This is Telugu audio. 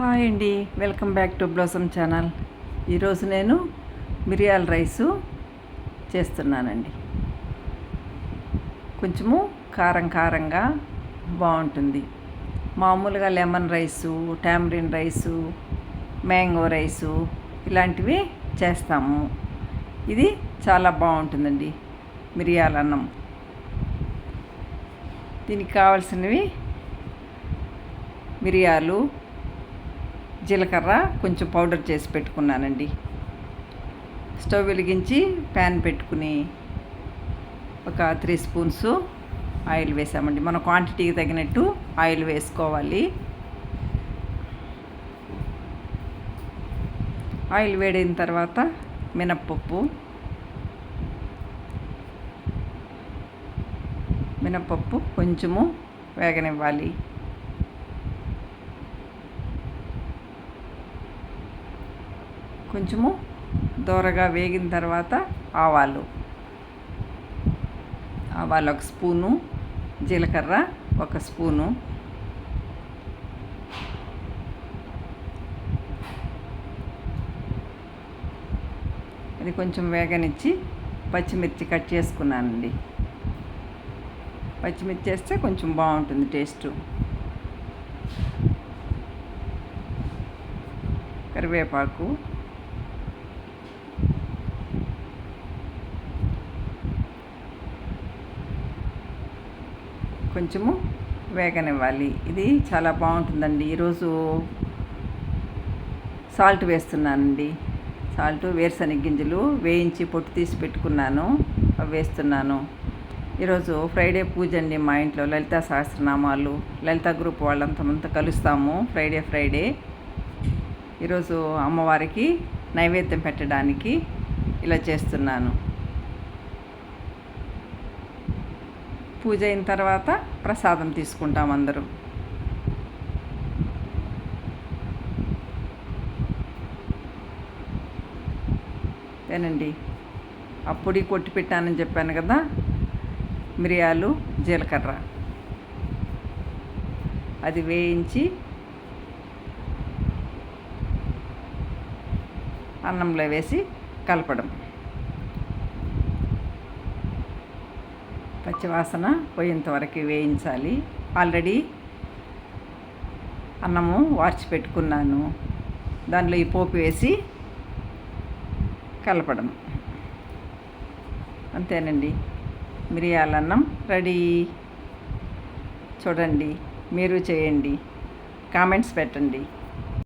హాయ్ అండి. Welcome back to Blossom channel. ఈరోజు నేను మిరియాల రైసు చేస్తున్నానండి. కొంచెము కారం కారంగా బాగుంటుంది. మామూలుగా lemon rice tamarind rice mango rice ఇలాంటివి చేస్తాము. ఇది చాలా బాగుంటుందండి మిరియాల అన్నం. దీనికి కావాల్సినవి మిరియాలు జీలకర్ర కొంచెం పౌడర్ చేసి పెట్టుకున్నానండి. స్టవ్ వెలిగించి ప్యాన్ పెట్టుకుని ఒక త్రీ స్పూన్స్ ఆయిల్ వేసామండి. మన క్వాంటిటీకి తగినట్టు ఆయిల్ వేసుకోవాలి. ఆయిల్ వేడైన తర్వాత మినప్పప్పు. మినప్పప్పు కొంచెము వేగనివ్వాలి. కొంచెము దోరగా వేగిన తర్వాత ఆవాలు. ఆవాలు ఒక స్పూను జీలకర్ర ఒక స్పూను. అది కొంచెం వేగనిచ్చి పచ్చిమిర్చి కట్ చేసుకున్నానండి. పచ్చిమిర్చి వేస్తే కొంచెం బాగుంటుంది టేస్ట్. కరివేపాకు కొంచెము వేగనివ్వాలి. ఇది చాలా బాగుంటుందండి. ఈరోజు సాల్ట్ వేస్తున్నానండి. సాల్ట్ వేరుశనగ గింజలు వేయించి పొట్టు తీసి పెట్టుకున్నాను. అవి వేస్తున్నాను. ఈరోజు ఫ్రైడే పూజ అండి మా ఇంట్లో. లలిత సహస్రనామాలు లలిత గ్రూప్ వాళ్ళంతమంతా కలుస్తాము ఫ్రైడే ఫ్రైడే. ఈరోజు అమ్మవారికి నైవేద్యం పెట్టడానికి ఇలా చేస్తున్నాను. పూజ అయిన తర్వాత ప్రసాదం తీసుకుంటాం అందరూ. ఏనండి అప్పుడు కొట్టి పెట్టానని చెప్పాను కదా మిరియాలు జీలకర్ర. అది వేయించి అన్నంలో వేసి కలపడం. పచ్చివాసన పోయేంతవరకు వేయించాలి. ఆల్రెడీ అన్నము వార్చి పెట్టుకున్నాను. దానిలో ఈ పోపు వేసి కలపడం అంతేనండి. మిరియాల అన్నం రెడీ. చూడండి మీరు చేయండి. కామెంట్స్ పెట్టండి.